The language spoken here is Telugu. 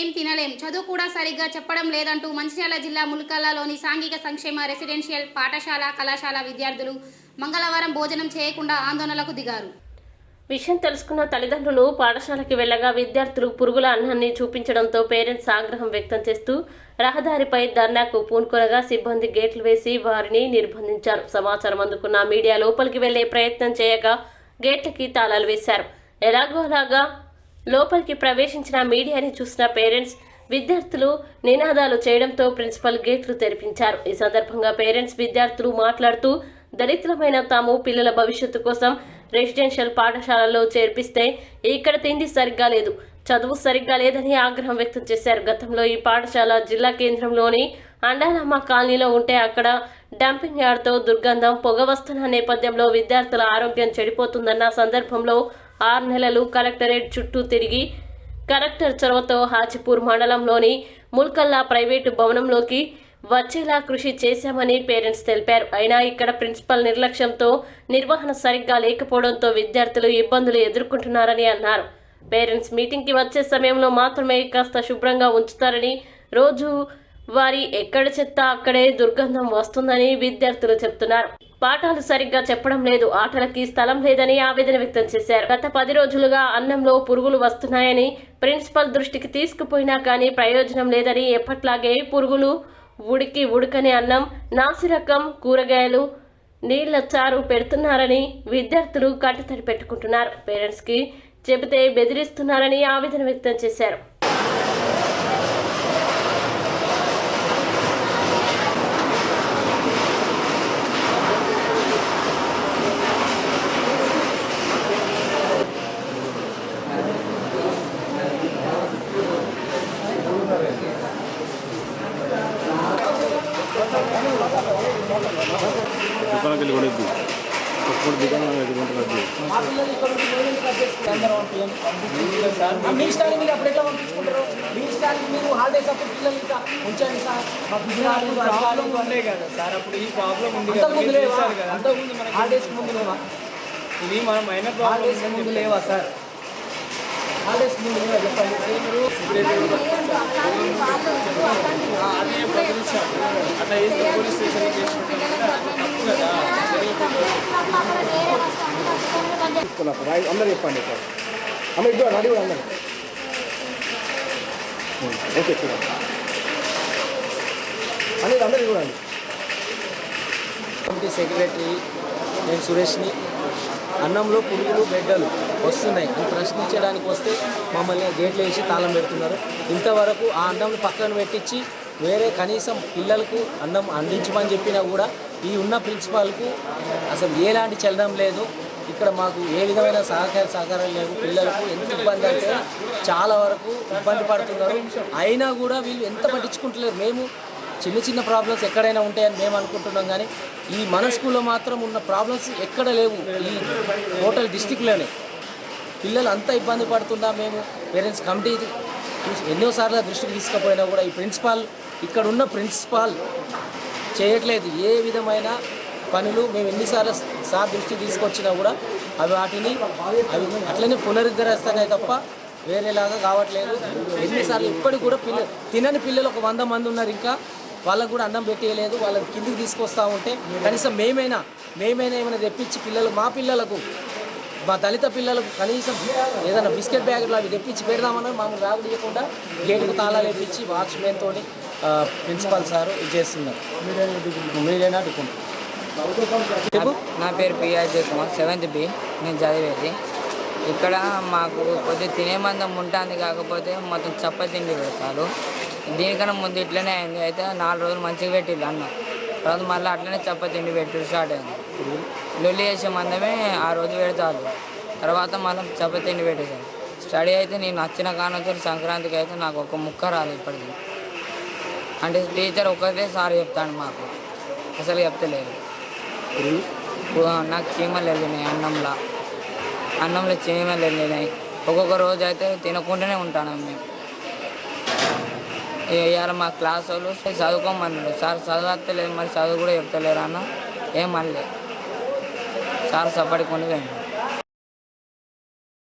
ఏం తినలేం. చదువు కూడా సరిగ్గా చెప్పడం లేదంటూ మంచిర్యాల జిల్లా ముల్కల్లాలోని సాంఘిక సంక్షేమ రెసిడెన్షియల్ పాఠశాల కళాశాల విద్యార్థులు మంగళవారం భోజనం చేయకుండా ఆందోళనలకు దిగారు. విషయం తెలుసుకున్న తల్లిదండ్రులు పాఠశాలకి వెళ్ళగా విద్యార్థులు పురుగుల అన్నాన్ని చూపించడంతో పేరెంట్స్ ఆగ్రహం వ్యక్తం చేస్తూ రహదారిపై ధర్నాకు పూనుకొనగా సిబ్బంది గేట్లు వేసి వారిని నిర్బంధించారు. సమాచారం అందుకున్న మీడియా లోపలికి వెళ్ళే ప్రయత్నం చేయగా గేట్లకి తాళాలు వేశారు. ఎలాగో అలాగా లోపలికి ప్రవేశించిన మీడియాని చూసిన పేరెంట్స్ విద్యార్థులు నినాదాలు చేయడంతో ప్రిన్సిపల్ గేట్లు తెరిపించారు. ఈ సందర్భంగా పేరెంట్స్ విద్యార్థులు మాట్లాడుతూ దళితులమైన తాము పిల్లల భవిష్యత్తు కోసం రెసిడెన్షియల్ పాఠశాలలో చేర్పిస్తే ఇక్కడ తిండి సరిగ్గా లేదు చదువు సరిగ్గా లేదని ఆగ్రహం వ్యక్తం చేశారు. గతంలో ఈ పాఠశాల జిల్లా కేంద్రంలోని అండాలమ్మ కాలనీలో ఉంటే అక్కడ డంపింగ్ యార్డ్తో దుర్గంధం పొగ వస్తున్న నేపథ్యంలో విద్యార్థుల ఆరోగ్యం చెడిపోతుందన్న సందర్భంలో ఆరు నెలలు కలెక్టరేట్ చుట్టూ తిరిగి కలెక్టర్ చొరవతో హాజీపూర్ మండలంలోని ముల్కల్లా ప్రైవేటు భవనంలోకి వచ్చేలా కృషి చేశామని పేరెంట్స్ తెలిపారు. అయినా ఇక్కడ ప్రిన్సిపల్ నిర్లక్ష్యంతో నిర్వహణ సరిగ్గా లేకపోవడంతో విద్యార్థులు ఇబ్బందులు ఎదుర్కొంటున్నారని అన్నారు. పేరెంట్స్ మీటింగ్కి వచ్చే సమయంలో మాత్రమే కాస్త శుభ్రంగా ఉంచుతారని రోజు వారి ఎక్కడ చెత్త అక్కడే దుర్గంధం వస్తుందని విద్యార్థులు చెప్తున్నారు. పాఠాలు సరిగ్గా చెప్పడం లేదు ఆటలకి స్థలం లేదని ఆవేదన వ్యక్తం చేశారు. గత పది రోజులుగా అన్నంలో పురుగులు వస్తున్నాయని ప్రిన్సిపల్ దృష్టికి తీసుకుపోయినా కానీ ప్రయోజనం లేదని ఎప్పట్లాగే పురుగులు ఉడికి ఉడకని అన్నం నాసిరకం కూరగాయలు నీళ్ళ చారు పెడుతున్నారని విద్యార్థులు కట్టుతడి పెట్టుకుంటున్నారు. పేరెంట్స్కి చెబితే బెదిరిస్తున్నారని ఆవేదన వ్యక్తం చేశారు. ముందు లేవా? ఇది మనం మైనర్ ప్రాబ్లం హాలిడేస్ ముందు లేవా సార్? హాలిడేస్ ముందు లేవా? చెప్పండి. అదే ప్రతినిత్యం అట్లా చేస్తే పోలీస్ స్టేషన్ చేసుకుంటాం తప్పు కదా. అందరూ చెప్పండి ఇక్కడ అమ్మ ఇద్దరు రెడీ కూడా అందరు ఓకే చూడండి అనేది అందరు చూడండి కమిటీ సెక్రటరీ నేను సురేష్ని. అన్నంలో పురుగులు బిడ్డలు వస్తున్నాయి. అని ప్రశ్నించడానికి వస్తే మమ్మల్ని గేట్లు వేసి తాళం పెడుతున్నారు. ఇంతవరకు ఆ అన్నం పక్కన పెట్టించి వేరే కనీసం పిల్లలకు అన్నం అందించమని చెప్పినా కూడా ఈ ఉన్న ప్రిన్సిపాల్కు అసలు ఎలాంటి చలనం లేదు. ఇక్కడ మాకు ఏ విధమైన సహకార సహకారం లేవు పిల్లలకు ఎంత ఇబ్బంది అంటే చాలా వరకు ఇబ్బంది పడుతున్నారు. అయినా కూడా వీళ్ళు ఎంత పట్టించుకుంటలేరు. మేము చిన్న చిన్న ప్రాబ్లమ్స్ ఎక్కడైనా ఉంటాయని మేము అనుకుంటున్నాం కానీ ఈ మన స్కూల్లో మాత్రం ఉన్న ప్రాబ్లమ్స్ ఎక్కడ లేవు ఈ టోటల్ డిస్టిక్లోనే పిల్లలు అంత ఇబ్బంది పడుతుందా మేము పేరెంట్స్ కమిటీ ఎన్నోసార్లు దృష్టికి తీసుకుపోయినా కూడా ఈ ప్రిన్సిపాల్ ఇక్కడ ఉన్న ప్రిన్సిపాల్ చేయట్లేదు. ఏ విధమైన పనులు మేము ఎన్నిసార్లు సార్ దృష్టి తీసుకొచ్చినా కూడా అవి వాటిని అవి అట్లనే పునరుద్ధరిస్తానే తప్ప వేరేలాగా కావట్లేదు. ఎన్నిసార్లు ఇప్పటికి కూడా పిల్ల తినని పిల్లలు ఒక వంద మంది ఉన్నారు ఇంకా. వాళ్ళకు కూడా అన్నం పెట్టేయలేదు. వాళ్ళని కిందికి తీసుకొస్తా ఉంటే కనీసం మేమైనా మేమైనా ఏమైనా తెప్పించి పిల్లలు మా పిల్లలకు మా దళిత పిల్లలకు కనీసం ఏదైనా బిస్కెట్ బ్యాగులు అవి తెప్పించి పెడదామన్నా మామూలు బ్యాగులు ఇవ్వకుండా గేటుకు తాళాలు వేపించి వాచ్మెన్తో ప్రిన్సిపల్ సారు ఇది చేస్తున్నారు. మీరేనా అడుగుకుంటారు నా పేరు పిఆర్ కుమార్ సెవెంత్ బి నేను చదివేది. ఇక్కడ మాకు కొద్దిగా తినే మందం ఉంటుంది కాకపోతే మొత్తం చప్ప తిండి పెడతారు. దీనికన్నా ముందు ఇట్లనే అయింది. అయితే నాలుగు రోజులు మంచిగా పెట్టిళ్ళు అన్న. తర్వాత మళ్ళీ అట్లనే చప్ప తిండి పెట్టి స్టార్ట్ అయింది. లొల్లి చేసే మందమే ఆ రోజు పెడతారు. తర్వాత మనం చపతిని తిండి స్టడీ అయితే నేను నచ్చిన కానుంచి సంక్రాంతికి అయితే నాకు ఒక ముక్క రాదు ఇప్పటికి. అంటే టీచర్ ఒకటే సార్ చెప్తాడు మాకు. అసలు చెప్తలేదు. నాకు చీమలు వెళ్ళినాయి అన్నంలో. అన్నంలో చీమలు వెళ్ళినాయి. ఒక్కొక్క రోజు అయితే తినకుండానే ఉంటాను మేము. ఇవాళ మా క్లాస్ వాళ్ళు చదువుకోమన్నారు. సార్ చదవత్తలేదు మరి చదువు కూడా చెప్తలేరు అన్న. ఏం சார் சாப்பாடு கொண்டு வேணும்